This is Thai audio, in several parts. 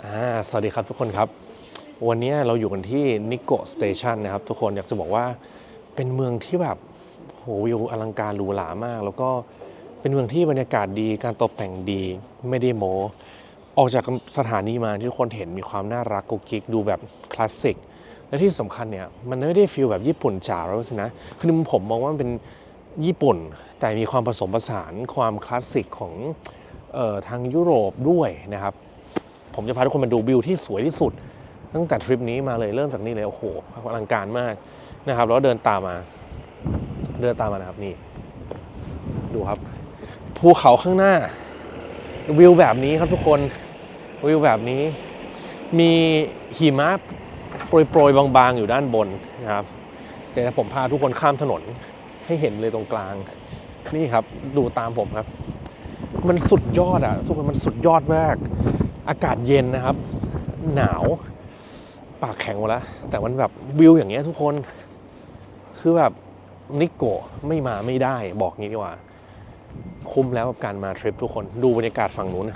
อ่าสวัสดีครับทุกคนครับ วันนี้เราอยู่กันที่นิโกสเตชันนะครับทุกคนอยากจะบอกว่าเป็นเมืองที่แบบโหวิวอลังการหรูหรามาก แล้วก็เป็นเมืองที่บรรยากาศดีการตกแต่งดีไม่ได้โมออกจากสถานีมาที่ทุกคนเห็นมีความน่ารักกุ๊กกิ๊กดูแบบคลาสสิกและที่สำคัญเนี่ยมันไม่ได้ฟีลแบบญี่ปุ่นจ๋าแล้วสินะคือในมุมผมมองว่ามันเป็นญี่ปุ่น แต่มีความผสมผสานความคลาสสิกของออทางยุโรปด้วยนะครับ ผมจะพาทุกคนมาดูวิวที่สวยที่สุด ตั้งแต่ทริปนี้มาเลยเริ่มจากนี่เลย โอ้โหอลังการมากนะครับ แล้วเดินตามมา เดินตามมานะครับนี่ ดูครับ ภูเขาข้างหน้า วิวแบบนี้ครับทุกคนวิวแบบนี้ มีหิมะโปรยๆบางๆ อยู่ด้านบนนะครับเดี๋ยวผมพาทุกคนข้ามถนนให้เห็นเลยตรงกลาง นี่ครับ ดูตามผมครับ มันสุดยอดอะทุกคนมันสุดยอดมาก อากาศเย็นนะครับ หนาว ปากแข็งหมดแล้ว แต่มันแบบวิวอย่างเงี้ยทุกคน คือแบบนิโกะไม่มาไม่ได้บอกงี้ดีกว่า คุ้มแล้วกับการมาทริปทุกคนดูบรรยากาศฝั่งนู้น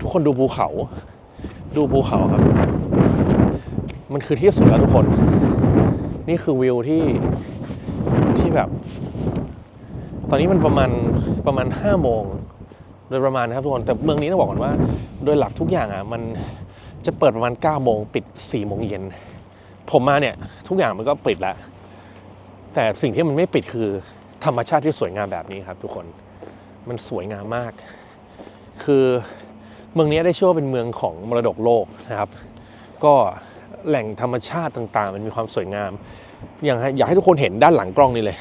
ทุกคนดูภูเขา ดูภูเขาครับ มันคือที่สุดแล้วทุกคน นี่คือวิวที่ที่แบบ ตอนนี้มันประมาณประมาณห้าโมง โดยประมาณนะครับทุกคนแต่เมืองนี้ต้องบอกก่อนว่า โดยหลักทุกอย่างอะมันจะเปิดประมาณ9โมงปิด4โมงเย็นผมมาเนี่ยทุกอย่างมันก็ปิดแล้วแต่สิ่งที่มันไม่ปิดคือธรรมชาติที่สวยงามแบบนี้ครับทุกคนมันสวยงามมาก คือเมืองนี้ได้ชื่อว่าเป็นเมืองของมรดกโลกนะครับ ก็แหล่งธรรมชาติต่างๆ มันมีความสวยงาม อย่างให้อยากให้ทุกคนเห็นด้านหลังกล้องนี่เลย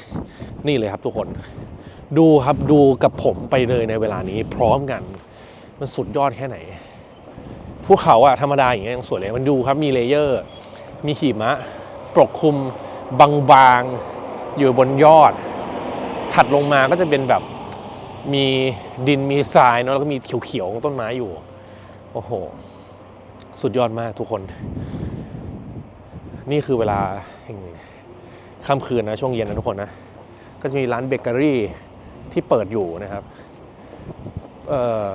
นี่เลยครับทุกคน ดูครับดูกับผมไปเลยในเวลานี้พร้อมกัน มันสุดยอดแค่ไหนภูเขาอะธรรมดาอย่างเงี้ยยังสวยเลยมันดูครับมีเลเยอร์ มีหิมะปกคลุมบางๆอยู่บนยอด ถัดลงมาก็จะเป็นแบบมีดินมีทรายเนอะแล้วก็มีเขียวๆของต้นไม้อยู่ โอ้โห สุดยอดมากทุกคน นี่คือเวลาค่ำคืนนะ ช่วงเย็นนะทุกคนนะ ก็จะมีร้านเบเกอรี่ ที่เปิดอยู่นะครับเอ่อ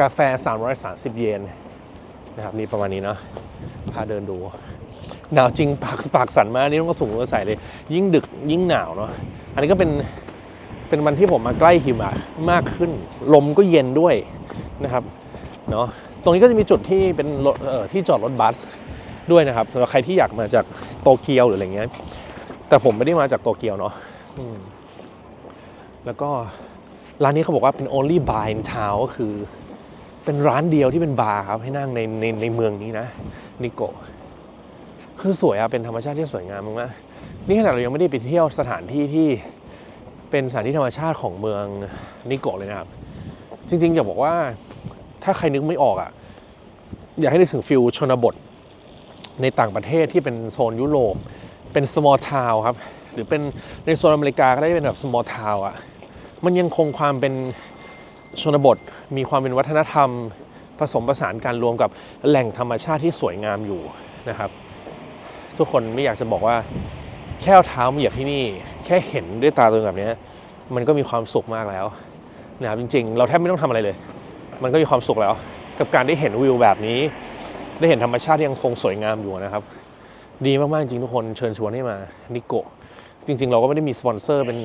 กาแฟ 330 เยนนะครับนี่ประมาณนี้เนาะพาเดินดู หนาวจริงปากปากสั่นมากนี่ต้องกระสุนมาใส่เลย ยิ่งดึกยิ่งหนาวเนาะอันนี้ก็เป็นเป็นวันที่ผมมาใกล้หิมะมากขึ้น ลมก็เย็นด้วยนะครับเนาะตรงนี้ก็จะมีจุดที่เป็นเอ่อที่จอดรถบัสด้วยนะครับสำหรับใครที่อยากมาจากโตเกียวหรืออะไรเงี้ยแต่ผมไม่ได้มาจากโตเกียวเนาะอืม แล้วก็ร้านนี้เขาบอกว่าเป็น only bar in town ก็คือ เป็นร้านเดียวที่เป็นบาร์ครับให้นั่งในในในเมืองนี้นะนิโกะคือสวยอะเป็นธรรมชาติที่สวยงามมากๆนี่ขนาดเรายังไม่ได้ไปเที่ยวสถานที่ที่เป็นสถานที่ธรรมชาติของเมืองนิโกะเลยนะครับ จริงๆจะบอกว่าถ้าใครนึกไม่ออกอะอยากให้นึกถึงฟิลชนบทในต่างประเทศที่เป็นโซนยุโรปเป็น small town ครับ หรือเป็นในโซนอเมริกาก็ได้เป็นแบบ small town อะ มันยังคงความเป็นชนบท มีความเป็นวัฒนธรรม ผสมผสานการรวมกับแหล่งธรรมชาติที่สวยงามอยู่นะครับ ทุกคนไม่อยากจะบอกว่าแค่เท้ามาเหยียบที่นี่ แค่เห็นด้วยตาตัวเองแบบนี้มันก็มีความสุขมากแล้วนะครับจริง ๆ เราแทบไม่ต้องทำอะไรเลย มันก็มีความสุขแล้ว กับการได้เห็นวิวแบบนี้ ได้เห็นธรรมชาติที่ยังคงสวยงามอยู่นะครับ ดีมากๆจริงทุกคนเชิญชวนให้มานิโกจริง ๆ เราก็ไม่ได้มีสปอนเซอร์เป็น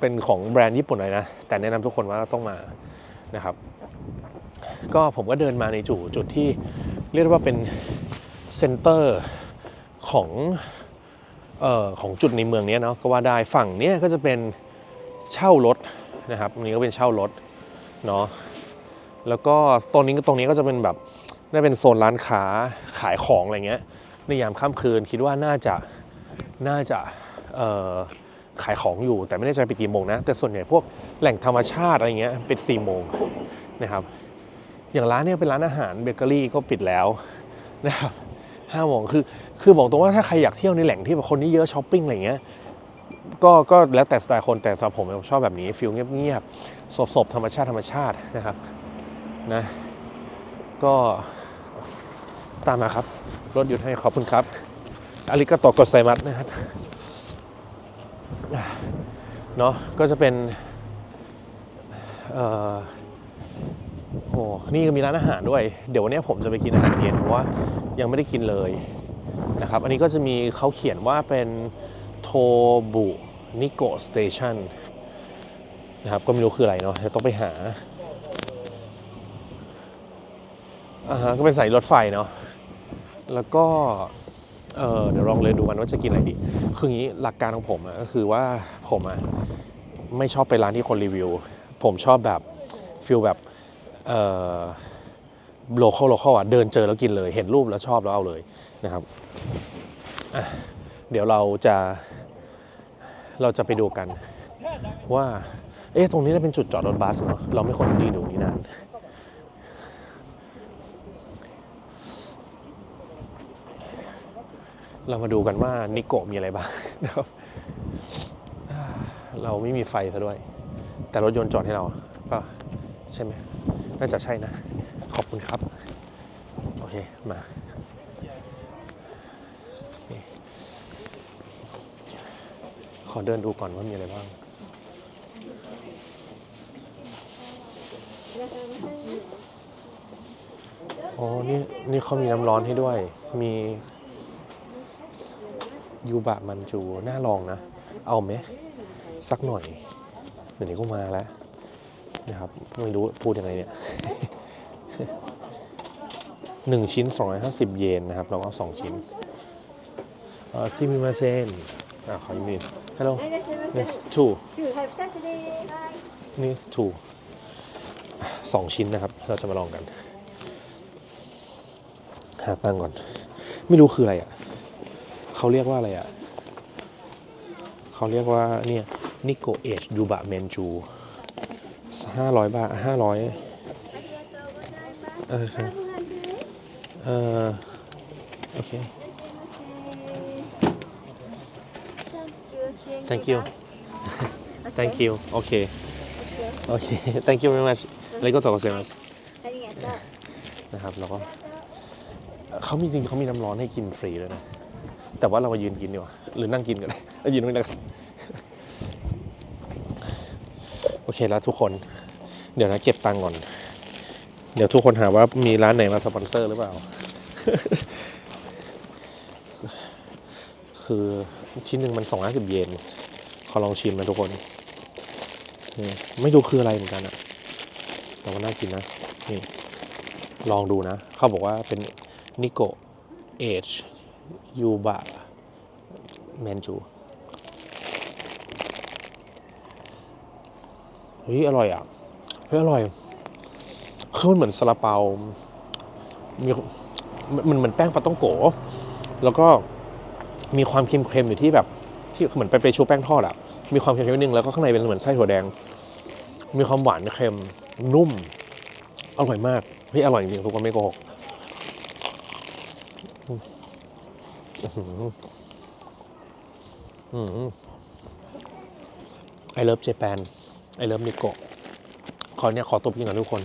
เป็นของแบรนด์ญี่ปุ่นเลยนะ แต่แนะนำทุกคนว่าต้องมานะครับ ก็ผมก็เดินมาในจุดจุดที่เรียกว่าเป็นเซ็นเตอร์ของเอ่อของจุดในเมืองนี้เนาะก็ว่าได้ฝั่งเนี้ยก็จะเป็นเช่ารถนะครับตรงนี้ก็เป็นเช่ารถเนาะแล้วก็ตรงนี้ตรงนี้ก็จะเป็นแบบน่าเป็นโซนร้านค้าขายของอะไรเงี้ยในยามค่ำคืนคิดว่าน่าจะน่าจะเอ่อ ขายของอยู่ แต่ไม่แน่ใจไปดกี่โมงนะ แต่ส่วนใหญ่พวกแหล่งธรรมชาติอะไรเงี้ยปิด4ี่โมงนะครับ อย่างร้านเนี้ยเป็นร้านอาหารเบเกอรี่ก็ปิดแล้วนะครับห้าโมงคือคือบอกตรงว่าถ้าใครอยากเที่ยวในแหล่งที่แบบคนนี้เยอะช้อปปิ้งอะไรเงี้ยก็ก็แล้วแต่สไตล์คนแต่สำหรับผมผมชอบแบบนี้ฟิลเงียบๆสบๆธรรมชาติธรรมชาตินะครับนะก็ตามมาครับ รถหยุดให้ขอบคุณครับอาริกาโตโกไซมัสนะครับ เนาะก็จะเป็นเอ่อหนี่ก็มีร้านอาหารด้วย เดี๋ยววันนี้ผมจะไปกินอาหารเย็นเพราะว่ายังไม่ได้กินเลยนะครับ อันนี้ก็จะมีเขาเขียนว่าเป็นโทบุนิโกสเตชันนะครับ ก็ไม่รู้คืออะไรเนาะเดี๋ยวต้องไปหาอ่าก็เป็นสายรถไฟเนาะแล้วก็ เออเดี๋ยวลองเลยดูกันว่าจะกินอะไรดี คืออย่างนี้หลักการของผมอะก็คือว่าผมอะไม่ชอบไปร้านที่คนรีวิว ผมชอบแบบฟิลแบบเออโลคอลโลคอลอะเดินเจอแล้วกินเลย เห็นรูปแล้วชอบแล้วเอาเลยนะครับเดี๋ยวเราจะเราจะไปดูกันว่า เอ๊ะ ตรงนี้น่าเป็นจุดจอดรถบัสเนาะเราไม่ควรยืนอยู่ตรงนี้นาน เรามาดูกันว่านิโกมีอะไรบ้างนะครับ เราไม่มีไฟซะด้วย แต่รถยนต์จอดให้เราป่ะใช่ไหมน่าจะใช่นะ ขอบคุณครับ โอเค มาขอเดินดูก่อนว่ามีอะไรบ้างอ๋อนี่นี่เขามีน้ำร้อนให้ด้วย มี ยูบะมันจู น่าลองนะ เอาไหมสักหน่อยเดี๋ยวนี้ก็มาแล้วนะครับ ไม่รู้พูดยังไงเนี่ยหนึ่งชิ้น 250 เยนนะครับลองเอาสองชิ้นซิมิมาเซนอ่าขออีกนิดฮัลโหลนี่ถูนี่ถูสองชิ้นนะครับ เราจะมาลองกัน หาตั้งก่อน ไม่รู้คืออะไรอะ เขาเรียกว่าอะไรอะ่ะเขาเรียกว่าเนี่ยนิโกเอชยูบะเมนจูห้าร้อยบาทห้าร้อยเออครัเออโอเค thank you thank you โอเคโอเค thank you very much แล้วก็ต่อกับเซมัสนะครับแล้วก็เขามีจริงเขามีน้ำร้อนให้กินฟรีด้วยนะ แต่ว่าเรามายืนกินดีกว่าหรือนั่งกินกันเลยเอายืนตรงนี้นะครับโอเคแล้วทุกคน เดี๋ยวนะเก็บตังก่อน เดี๋ยวทุกคนหาว่ามีร้านไหนมาสปอนเซอร์หรือเปล่า คือชิ้นหนึ่งมันสองร้อยสิบเยนขอลองชิมนะทุกคนนี่ไม่รู้คืออะไรเหมือนกันอะแต่ว่าน่ากินนะนี่ลองดูนะ เขาบอกว่าเป็นนิโกเอช ยูบะแมนจูเฮ้ยอร่อยอะเฮ้ยอร่อยคือมันเหมือนซาลาเปา มีมันเหมือนแป้งปาต้องโก แล้วก็มีความเค็มๆอยู่ที่แบบที่เหมือนไปไปชูแป้งทอดอะมีความเค็มๆนิดนึงแล้วก็ข้างในเป็นเหมือนไส้ถั่วแดง มีความหวานเค็มนุ่ม อร่อยมากเฮ้ยอร่อยจริงทุกคนไม่โกหก ไอเลิฟเจแปนไอเลิฟนิโกะขอเนี่ยขอตัวพี่ก่อนทุกคน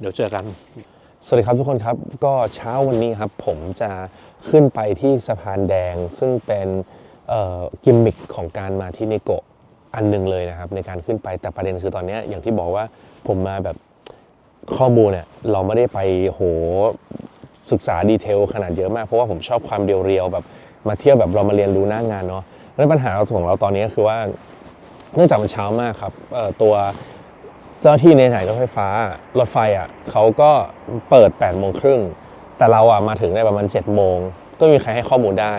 เดี๋ยวเจอกัน สวัสดีครับทุกคนครับ ก็เช้าวันนี้ครับ ผมจะขึ้นไปที่สะพานแดง ซึ่งเป็นกิมมิคของการมาที่นิโกะอันหนึ่งเลยนะครับ ในการขึ้นไปแต่ประเด็นคือตอนเนี้ยอย่างที่บอกว่าผมมาแบบข้อมูลเนี่ยเราไม่ได้ไปโห ศึกษาดีเทลขนาดเยอะมาก เพราะว่าผมชอบความเรียวๆแบบมาเที่ยวแบบเรามาเรียนรู้หน้างานเนาะแล้วปัญหาของเราตอนนี้ก็คือว่า เนื่องจากมันเช้ามากครับตัวเจ้าที่ในสายรถไฟฟ้ารถไฟอะเขาก็เปิด8ปดโมงครึ่งแต่เราอะมาถึงได้ประมาณ7จ็ดโมงก็ไม่มีใครให้ข้อมูลได้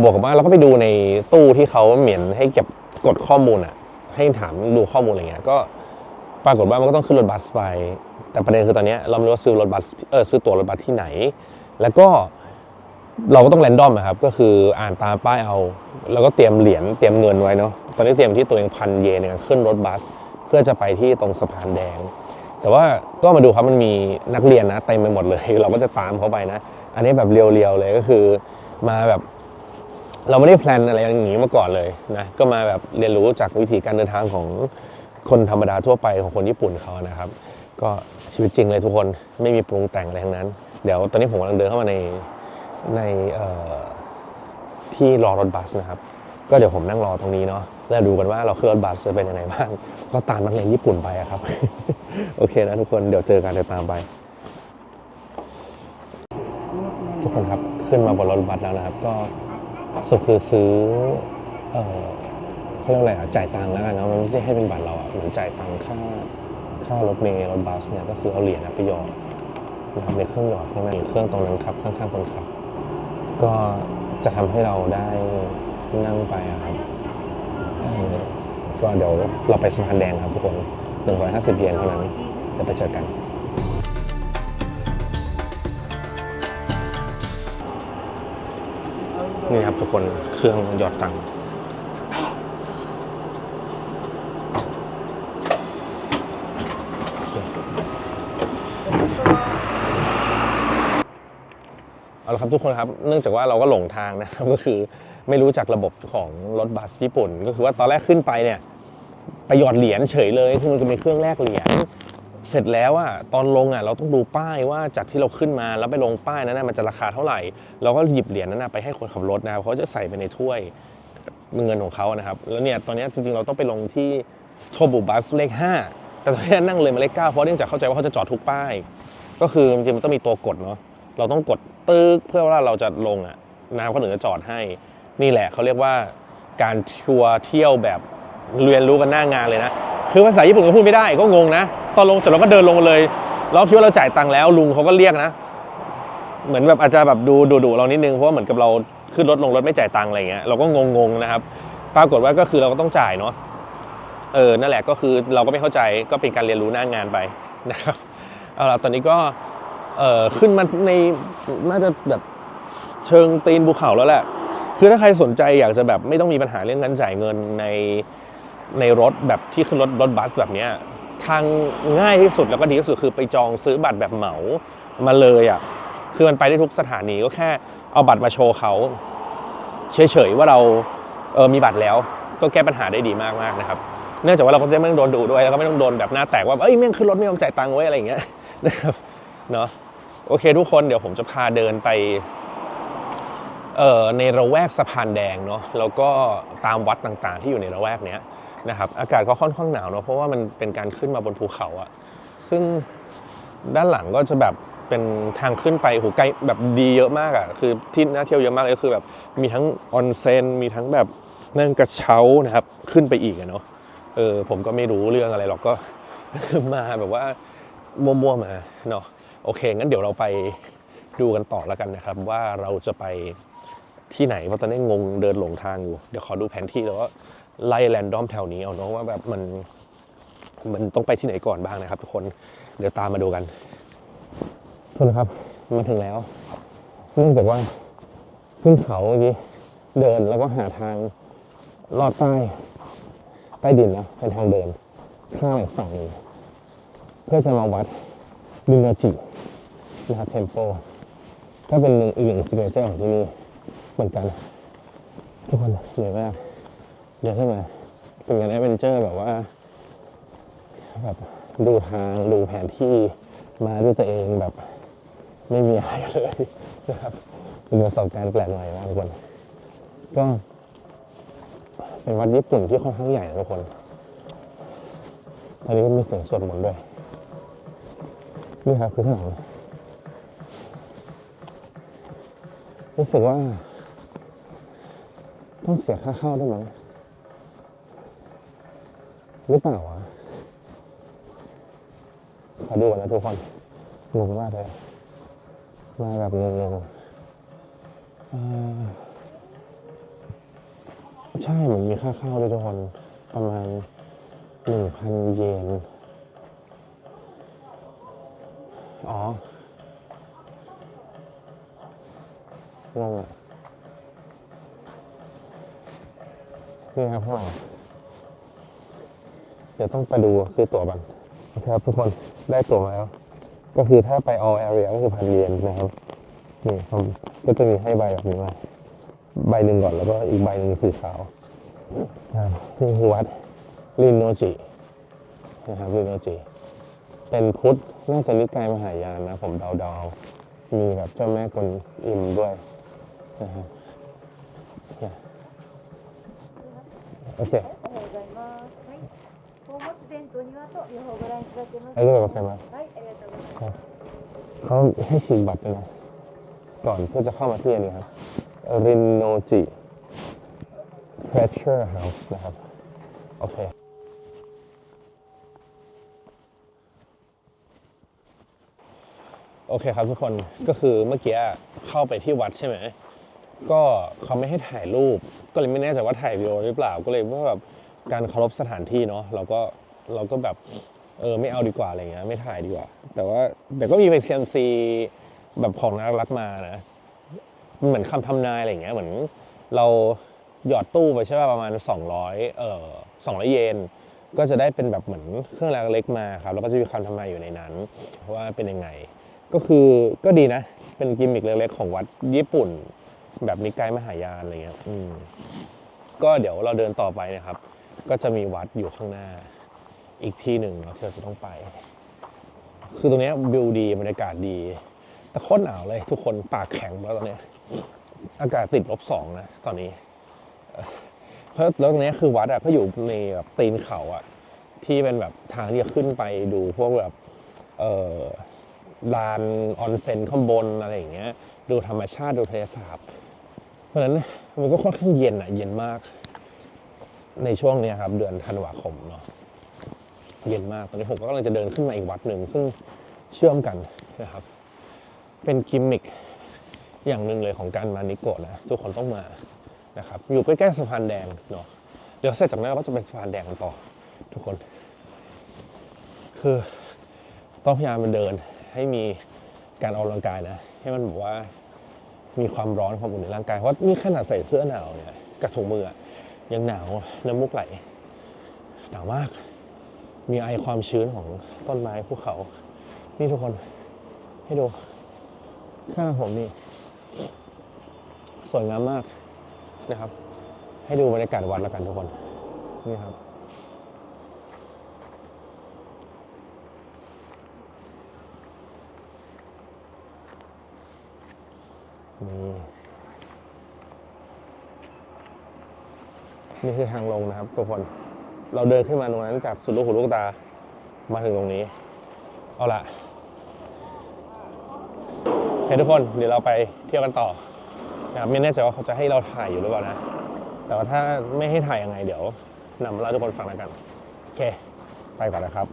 บวกกับว่าเราก็ไปดูในตู้ที่เขาเหมียนให้เก็บกดข้อมูลอะให้ถามดูข้อมูลอะไรเงี้ยก็ ปรากฏว่ามันก็ต้องขึ้นรถบัสไป แต่ประเด็นคือตอนนี้เราไม่รู้ว่าซื้อรถบัสเออซื้อตั๋วรถบัสที่ไหน แล้วก็เราก็ต้องแรนดอมอะครับ ก็คืออ่านตามป้ายเอา แล้วก็เตรียมเหรียญเตรียมเงินไว้เนาะตอนนี้เตรียมที่ตัวเองพันเยนในการขึ้นรถบัส เพื่อจะไปที่ตรงสะพานแดง แต่ว่าก็มาดูครับมันมีนักเรียนนะเต็มไปหมดเลย เราก็จะตามเขาไปนะ อันนี้แบบเรียวๆเลยก็คือมาแบบเราไม่ได้แพลนอะไรอย่างนี้มาก่อนเลยนะก็มาแบบเรียนรู้จากวิธีการเดินทางของ คนธรรมดาทั่วไปของคนญี่ปุ่นเขานะครับ ก็ชีวิตจริงเลยทุกคนไม่มีปรุงแต่งอะไรทั้งนั้น เดี๋ยวตอนนี้ผมกำลังเดินเข้ามาในในที่รอรถบัสนะครับ ก็เดี๋ยวผมนั่งรอตรงนี้เนาะแล้วดูกันว่าเราขึ้นรถบัสจะเป็นยังไงบ้าง ก็ตามนักเรียนญี่ปุ่นไปครับ โอเคนะทุกคนเดี๋ยวเจอกันเดี๋ยวตามไป ทุกคนครับขึ้นมาบนรถบัสแล้วนะครับ ก็สุดคือซื้อ เขาเรียกอะไรอะจ่ายตังค์แล้วกันเนาะมันไม่ใช่ให้เป็นบัตรเราอะเหมือนจ่ายตังค์ค่าค่ารถเมล์รถบัสเนี่ยก็คือเอาเหรียญอะไปหยอดนะครับในเครื่องหยอดข้างในเครื่องตรงนั้นครับข้างๆคนขับ ก็จะทำให้เราได้นั่งไปครับก็เดี๋ยวเราไปสะพานแดงครับทุกคน 150 เยนเท่านั้นเดี๋ยวไปเจอกันนี่ครับทุกคนเครื่องหยอดตังค์โอเค เอาละครับทุกคนครับเนื่องจากว่าเราก็หลงทางนะครับก็คือไม่รู้จักระบบของรถบัสญี่ปุ่น ก็คือว่าตอนแรกขึ้นไปเนี่ยไปหยอดเหรียญเฉยเลยคือมันจะมีเครื่องแลกเหรียญเสร็จแล้วอะตอนลงอะเราต้องดูป้ายว่าจากที่เราขึ้นมาแล้วไปลงป้ายนั้นมันจะราคาเท่าไหร่ เราก็หยิบเหรียญนั้นไปให้คนขับรถนะครับเขาจะใส่ไปในถ้วยเงินของเขานะครับแล้วเนี่ยตอนนี้จริงๆเราต้องไปลงที่โชบุบัสเลข 5 แต่ตอนนี้นั่งเลยมาเลข 9 เพราะเนื่องจากเข้าใจว่าเขาจะจอดทุกป้าย ก็คือจริงๆมันต้องมีตัวกดเนาะ เราต้องกดตึ๊กเพื่อว่าเราจะลงอะน้ำเขาถึงจะจอดให้ นี่แหละเขาเรียกว่าการทัวร์เที่ยวแบบเรียนรู้กันหน้างานเลยนะ คือภาษาญี่ปุ่นก็พูดไม่ได้ก็งงนะ ตอนลงเสร็จเราก็เดินลงเลย เราคิดว่าเราจ่ายตังค์แล้วลุงเขาก็เรียกนะ เหมือนแบบอาจจะแบบดูดุๆเรานิดนึงเพราะว่าเหมือนกับเราขึ้นรถลงรถไม่จ่ายตังค์อะไรเงี้ยเราก็งงๆนะครับ ปรากฏว่าก็คือเราก็ต้องจ่ายเนาะเออนั่นแหละก็คือเราก็ไม่เข้าใจก็เป็นการเรียนรู้หน้างานไปนะครับเอาล่ะตอนนี้ก็ เออขึ้นมาในน่าจะแบบเชิงตีนภูเขาแล้วแหละ คือถ้าใครสนใจอยากจะแบบไม่ต้องมีปัญหาเรื่องการจ่ายเงินในในรถแบบที่ขึ้นรถรถบัสแบบเนี้ยทางง่ายที่สุดแล้วก็ดีที่สุดคือไปจองซื้อบัตรแบบเหมามาเลยอะคือมันไปได้ทุกสถานีก็แค่เอาบัตรมาโชว์เขาเฉยๆว่าเราเออมีบัตรแล้วก็แก้ปัญหาได้ดีมากๆนะครับ เนื่องจากว่าเราก็จะไม่ต้องโดนดุด้วยแล้วก็ไม่ต้องโดนแบบหน้าแตกว่าเอ้ยแม่งขึ้นรถไม่ยอมจ่ายตังค์ไว้ยอะไรอย่างเงี้ยนะครับ เนาะโอเคทุกคนเดี๋ยวผมจะพาเดินไปเอ่อในระแวกสะพานแดงเนาะแล้วก็ตามวัดต่างๆ ที่อยู่ในระแวกเนี้ยนะครับอากาศก็ค่อนข้างหนาวเนาะเพราะว่ามันเป็นการขึ้นมาบนภูเขาอะซึ่งด้านหลังก็จะแบบเป็นทางขึ้นไปโหไกลแบบดีเยอะมากอะคือที่น่าเที่ยวเยอะมากเลยก็คือแบบมีทั้งออนเซ็นมีทั้งแบบนั่งกระเช้านะครับขึ้นไปอีกอะเนาะเออผมก็ไม่รู้เรื่องอะไรหรอกก็มาแบบว่ามั่วๆมาเนาะ โอเค งั้นเดี๋ยวเราไปดูกันต่อแล้วกันนะครับ ว่าเราจะไปที่ไหนเพราะตอนนี้งงเดินหลงทางอยู่ เดี๋ยวขอดูแผนที่แล้วก็ไล่แรนดอมแถวนี้เอาเนาะว่าแบบมันมันต้องไปที่ไหนก่อนบ้างนะครับ ทุกคนเดี๋ยวตามมาดูกันทุกคนครับมาถึงแล้วเนื่องจากว่าขึ้นเขาเมื่อกี้เดินแล้วก็หาทางลอดใต้ใต้ดินนะเป็นทางเดินข้ามอีกฝั่งหนึ่งเพื่อจะมาวัดดินโนจิ นะครับเทมโปก็เป็นหนึ่งอีกหนึ่งซิเนเจอร์ของที่นี่เหมือนกัน ทุกคนเหนื่อยมากเดี๋ยวขึ้นมาเป็นงานแอดเวนเจอร์แบบว่าแบบดูทางดูแผนที่มาด้วยตัวเองแบบ ไม่มีอะไรเลยนะครับเป็นประสบการณ์แปลกใหม่มากทุกคนก็เป็นวัดญี่ปุ่นที่ค่อนข้างใหญ่นะทุกคน ตอนนี้ก็มีเสียงสวดมนต์ด้วย นี่ครับคือถนน รู้สึกว่า ต้องเสียค่าเข้าด้วยมั้งหรือเปล่าวะขอดูก่อนนะทุกคนงงมากเลยมาแบบงงๆใช่เหมือนมีค่าเข้าด้วยทุกคนประมาณหนึ่งพันเยน อ๋อ งงนี่ครับข้างเดี๋ยวต้องไปดูซื้อตั๋วบันโอเคครับทุกคนได้ตั๋วมาแล้ว ก็คือถ้าไป all area ก็คือพันเยนนะครับนี่ผมก็จะมีให้ใบแบบนี้มาใบหนึ่งก่อนแล้วก็อีกใบหนึ่งสีขาวนี่คือวัดรินโนจินะครับรินโนจิเป็นพุทธน่าจะนิกายมหายานนะ ผมเดาๆมีแบบเจ้าแม่กวนอิมด้วย นะครับเนี่ย โอเค おはようございます。はい。宝物殿と庭と両方ご覧いただけます。 ไอ้เรื่องอะไรมา はい、ありがとうございます。 เขาให้ฉีกบัตรด้วยนะก่อนเพื่อจะเข้ามาที่อันนี้ครับรินโนจิ Treasure House นะครับ โอเค โอเคครับทุกคนก็คือเมื่อกี้เข้าไปที่วัดใช่ไหม ก็เขาไม่ให้ถ่ายรูป ก็เลยไม่แน่ใจว่าถ่ายวิดีโอหรือเปล่า ก็เลยว่าแบบการเคารพสถานที่เนาะเราก็เราก็แบบเออไม่เอาดีกว่าอะไรเงี้ยไม่ถ่ายดีกว่า แต่ว่าแต่ก็มีเป็นเซียมซีแบบของน่ารักมานะมันเหมือนคำทำนายอะไรเงี้ยเหมือนเราหยอดตู้ไปใช่ป่ะประมาณ 200 เอ่อ200 เยน ก็จะได้เป็นแบบเหมือนเครื่องรางเล็กมาครับ แล้วก็จะมีคำทำนายอยู่ในนั้นว่าเป็นยังไง ก็คือก็ดีนะ เป็นกิมมิคเล็กๆของวัดญี่ปุ่น แบบนิกายมหายานอะไรเงี้ยอืมก็เดี๋ยวเราเดินต่อไปนะครับ ก็จะมีวัดอยู่ข้างหน้า อีกที่หนึ่งเนาะที่เราจะต้องไป คือตรงนี้วิวดีบรรยากาศดีแต่โคตรหนาวเลย ทุกคนปากแข็งแล้วตอนนี้ อากาศติดลบสองนะตอนนี้เพราะแล้วตรงนี้คือวัดอะก็อยู่ในแบบตีนเขาอะที่เป็นแบบทางที่จะขึ้นไปดูพวกแบบเออลานออนเซ็นข้างบนอะไรอย่างเงี้ย ดูธรรมชาติดูทะเลสาบ เพราะฉะนั้นมันก็ค่อนข้างเย็นอะเย็นมาก ในช่วงนี้ครับ เดือนธันวาคมเนาะเย็นมากตอนนี้ผมก็กำลังจะเดินขึ้นมาอีกวัดหนึ่งซึ่งเชื่อมกันนะครับ เป็นกิมมิคอย่างหนึ่งเลยของการมานิโกะนะทุกคนต้องมานะครับ อยู่ใกล้ๆสะพานแดงเนาะเดี๋ยวเสร็จจากนั้นเราก็จะเป็นสะพานแดงกันต่อ ทุกคน คือต้องพยายามมาเดินให้มีการออกกำลังกายนะ ให้มันแบบว่า มีความร้อนความอุ่นในร่างกายเพราะนี่ขนาดใส่เสื้อหนาวเนี่ยกับถุงมือยังหนาวน้ำมูกไหลหนาวมาก มีไอความชื้นของต้นไม้ภูเขา นี่ทุกคนให้ดูข้างผมนี่สวยงามมากนะครับ ให้ดูบรรยากาศวัดแล้วกันทุกคน นี่ครับ นี่นี่คือทางลงนะครับทุกคน เราเดินขึ้นมาตรงนั้นจากสุดลูกหูลูกตา มาถึงตรงนี้ เอาละโอเคทุกคน เดี๋ยวเราไปเที่ยวกันต่อนะครับไม่แน่ใจว่าเขาจะให้เราถ่ายอยู่หรือเปล่านะ แต่ว่าถ้าไม่ให้ถ่ายยังไงเดี๋ยวนำมาเล่าทุกคนฟังแล้วกัน โอเค ไปก่อนนะครับ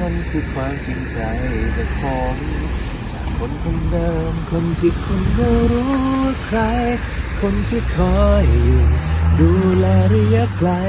นั่นคือความจริงใจจากผมจากคนคนเดิม คนที่คุณไม่รู้ใคร คนที่คอยอยู่ดูแลระยะไกล